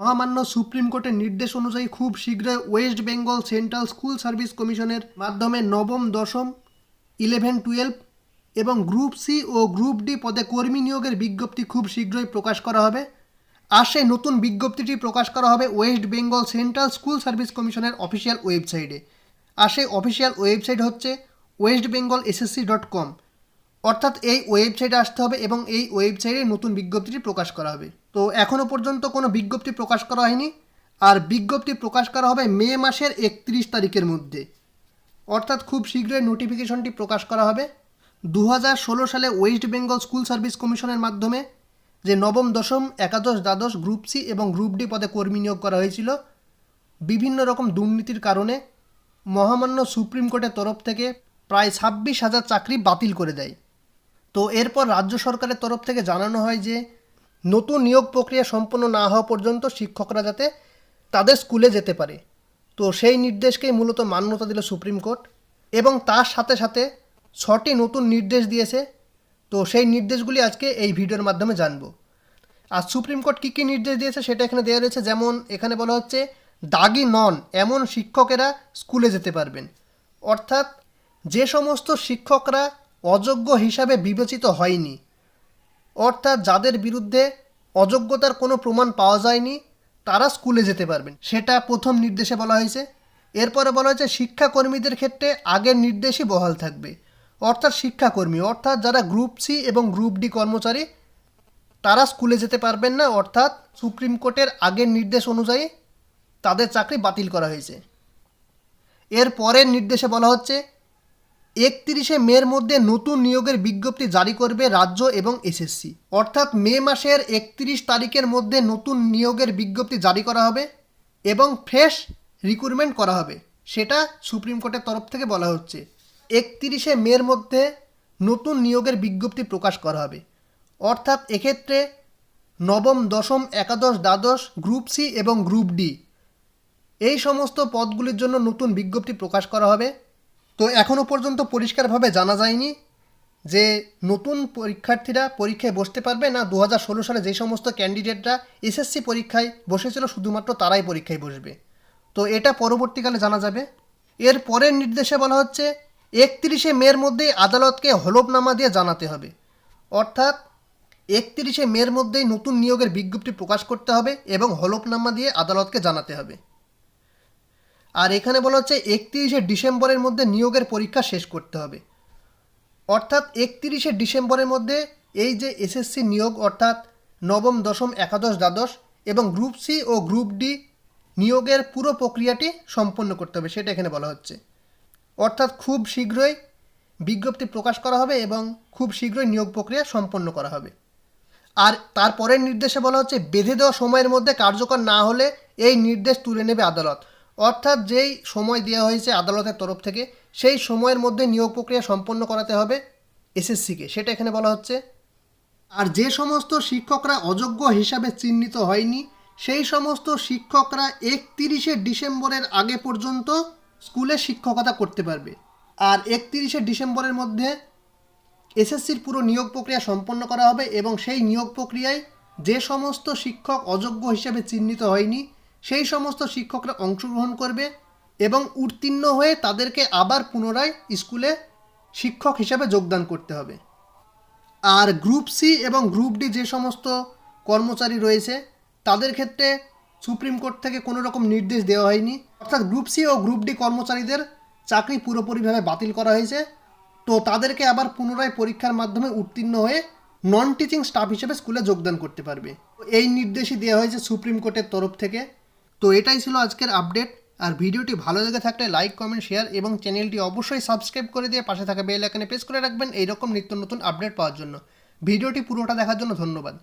মহামান্য সুপ্রিম কোর্টের নির্দেশ অনুযায়ী খুব শীঘ্রই West Bengal Central School Service কমিশনের মাধ্যমে নবম, দশম, ইলেভেন, টুয়েলভ এবং গ্রুপ সি ও গ্রুপ ডি পদে কর্মী নিয়োগের বিজ্ঞপ্তি খুব শীঘ্রই প্রকাশ করা হবে। আর সেই নতুন বিজ্ঞপ্তিটি প্রকাশ করা হবে West Bengal Central School Service কমিশনের অফিসিয়াল ওয়েবসাইটে। আর সেই অফিসিয়াল ওয়েবসাইট হচ্ছে West Bengal SSC dot com. অর্থাৎ এই ওয়েবসাইটে আসতে হবে এবং এই ওয়েবসাইটে নতুন বিজ্ঞপ্তিটি প্রকাশ করা হবে। তো এখনও পর্যন্ত কোনো বিজ্ঞপ্তি প্রকাশ করা হয়নি। আর বিজ্ঞপ্তি প্রকাশ করা হবে মে মাসের একত্রিশ তারিখের মধ্যে। অর্থাৎ খুব শীঘ্রই নোটিফিকেশনটি প্রকাশ করা হবে। দু সালে ওয়েস্ট বেঙ্গল স্কুল সার্ভিস কমিশনের মাধ্যমে যে নবম, দশম, একাদশ, দ্বাদশ গ্রুপ সি এবং গ্রুপ ডি পদে কর্মী নিয়োগ করা হয়েছিল, বিভিন্ন রকম দুর্নীতির কারণে মহামান্য সুপ্রিম কোর্টের তরফ থেকে প্রায় ছাব্বিশ হাজার চাকরি বাতিল করে দেয়। তো এরপর রাজ্য সরকারের তরফ থেকে জানানো হয় যে, নতুন নিয়োগ প্রক্রিয়া সম্পন্ন না হওয়া পর্যন্ত শিক্ষকরা যাতে তাদের স্কুলে যেতে পারে। তো সেই নির্দেশকেই মূলত মান্যতা দিল সুপ্রিম কোর্ট এবং তার সাথে সাথে ছটি নতুন নির্দেশ দিয়েছে। তো সেই নির্দেশগুলি আজকে এই ভিডিওর মাধ্যমে জানব। আর সুপ্রিম কোর্ট কী কী নির্দেশ দিয়েছে সেটা এখানে দেওয়া রয়েছে। যেমন এখানে বলা হচ্ছে, দাগি নন, এমন শিক্ষকেরা স্কুলে যেতে পারবেন। অর্থাৎ যে সমস্ত শিক্ষকরা অযোগ্য হিসাবে বিবেচিত হয়নি। অর্থাৎ যাদের বিরুদ্ধে অযোগ্যতার কোনো প্রমাণ পাওয়া যায়নি, তারা স্কুলে যেতে পারবেন। সেটা প্রথম নির্দেশে বলা হয়েছে। এরপরে বলা হয়েছে, শিক্ষাকর্মীদের ক্ষেত্রে আগের নির্দেশই বহাল থাকবে। অর্থাৎ শিক্ষাকর্মী, অর্থাৎ যারা গ্রুপ সি এবং গ্রুপ ডি কর্মচারী, তারা স্কুলে যেতে পারবেন না। অর্থাৎ সুপ্রিম কোর্টের আগের নির্দেশ অনুযায়ী তাদের চাকরি বাতিল করা হয়েছে। এর পরের নির্দেশে বলা হচ্ছে একত্রিশে মের মধ্যে নতুন নিয়োগের বিজ্ঞপ্তি জারি করবে রাজ্য এবং এসএসসি। অর্থাৎ মে মাসের একত্রিশ তারিখের মধ্যে নতুন নিয়োগের বিজ্ঞপ্তি জারি করা হবে এবং ফ্রেশ রিক্রুটমেন্ট করা হবে, সেটা সুপ্রিম কোর্টের তরফ থেকে বলা হচ্ছে। একত্রিশে মের মধ্যে নতুন নিয়োগের বিজ্ঞপ্তি প্রকাশ করা হবে। অর্থাৎ এক্ষেত্রে নবম, দশম, একাদশ, দ্বাদশ, গ্রুপ সি এবং গ্রুপ ডি, এই সমস্ত পদগুলির জন্য নতুন বিজ্ঞপ্তি প্রকাশ করা হবে। তো এখনও পর্যন্ত পরিষ্কারভাবে জানা যায়নি যে নতুন পরীক্ষার্থীরা পরীক্ষায় বসতে পারবে না। দু সালে যে সমস্ত ক্যান্ডিডেটরা এসএসসি পরীক্ষায় বসেছিল, শুধুমাত্র তারাই পরীক্ষায় বসবে। তো এটা পরবর্তীকালে জানা যাবে। এর পরের নির্দেশে বলা হচ্ছে, একত্রিশে মের মধ্যেই আদালতকে হলফনামা দিয়ে জানাতে হবে। অর্থাৎ, একত্রিশে মের মধ্যেই নতুন নিয়োগের বিজ্ঞপ্তি প্রকাশ করতে হবে এবং হলফনামা দিয়ে আদালতকে জানাতে হবে। আর এখানে বলা হচ্ছে একত্রিশে ডিসেম্বরের মধ্যে নিয়োগের পরীক্ষা শেষ করতে হবে। অর্থাৎ একত্রিশে ডিসেম্বরের মধ্যে এই যে এসএসসি নিয়োগ, অর্থাৎ নবম, দশম, একাদশ, দ্বাদশ এবং গ্রুপ সি ও গ্রুপ ডি নিয়োগের পুরো প্রক্রিয়াটি সম্পন্ন করতে হবে, সেটা এখানে বলা হচ্ছে। অর্থাৎ খুব শীঘ্রই বিজ্ঞপ্তি প্রকাশ করা হবে এবং খুব শীঘ্রই নিয়োগ প্রক্রিয়া সম্পন্ন করা হবে। আর তারপরের নির্দেশে বলা হচ্ছে, বেঁধে দেওয়া সময়ের মধ্যে কার্যকর না হলে এই নির্দেশ তুলে নেবে আদালত। অর্থাৎ যেই সময় দেওয়া হয়েছে আদালতের তরফ থেকে, সেই সময়ের মধ্যে নিয়োগ প্রক্রিয়া সম্পন্ন করাতে হবে এসএসসিকে। সেটা এখানে বলা হচ্ছে। আর যে সমস্ত শিক্ষকরা অযোগ্য হিসাবে চিহ্নিত হয়নি, সেই সমস্ত শিক্ষকরা একত্রিশে ডিসেম্বরের আগে পর্যন্ত স্কুলে শিক্ষকতা করতে পারবে। আর একত্রিশে ডিসেম্বরের মধ্যে এসএসসির পুরো নিয়োগ প্রক্রিয়া সম্পন্ন করা হবে এবং সেই নিয়োগ প্রক্রিয়ায় যে সমস্ত শিক্ষক অযোগ্য হিসেবে চিহ্নিত হয়নি সেই সমস্ত শিক্ষকরা অংশগ্রহণ করবে এবং উত্তীর্ণ হয়ে তাদেরকে আবার পুনরায় স্কুলে শিক্ষক হিসাবে যোগদান করতে হবে। আর গ্রুপ সি এবং গ্রুপ ডি যে সমস্ত কর্মচারী রয়েছে, তাদের ক্ষেত্রে সুপ্রিম কোর্ট থেকে কোনো রকম নির্দেশ দেওয়া হয়নি। অর্থাৎ গ্রুপ সি ও গ্রুপ ডি কর্মচারীদের চাকরি পুরোপুরিভাবে বাতিল করা হয়েছে। তো তাদেরকে আবার পুনরায় পরীক্ষার মাধ্যমে উত্তীর্ণ হয়ে নন টিচিং স্টাফ হিসেবে স্কুলে যোগদান করতে পারবে। এই নির্দেশই দেওয়া হয়েছে সুপ্রিম কোর্টের তরফ থেকে। তো এটাই ছিল আজকের আপডেট আর ভিডিওটি ভালো লেগে থাকলে লাইক কমেন্ট শেয়ার এবং চ্যানেলটি অবশ্যই সাবস্ক্রাইব করে দিয়ে পাশে থাকা বেল আইকনে প্রেস করে রাখবেন এইরকম নিত্য নতুন আপডেট পাওয়ার জন্য। ভিডিওটি পুরোটা দেখার জন্য ধন্যবাদ।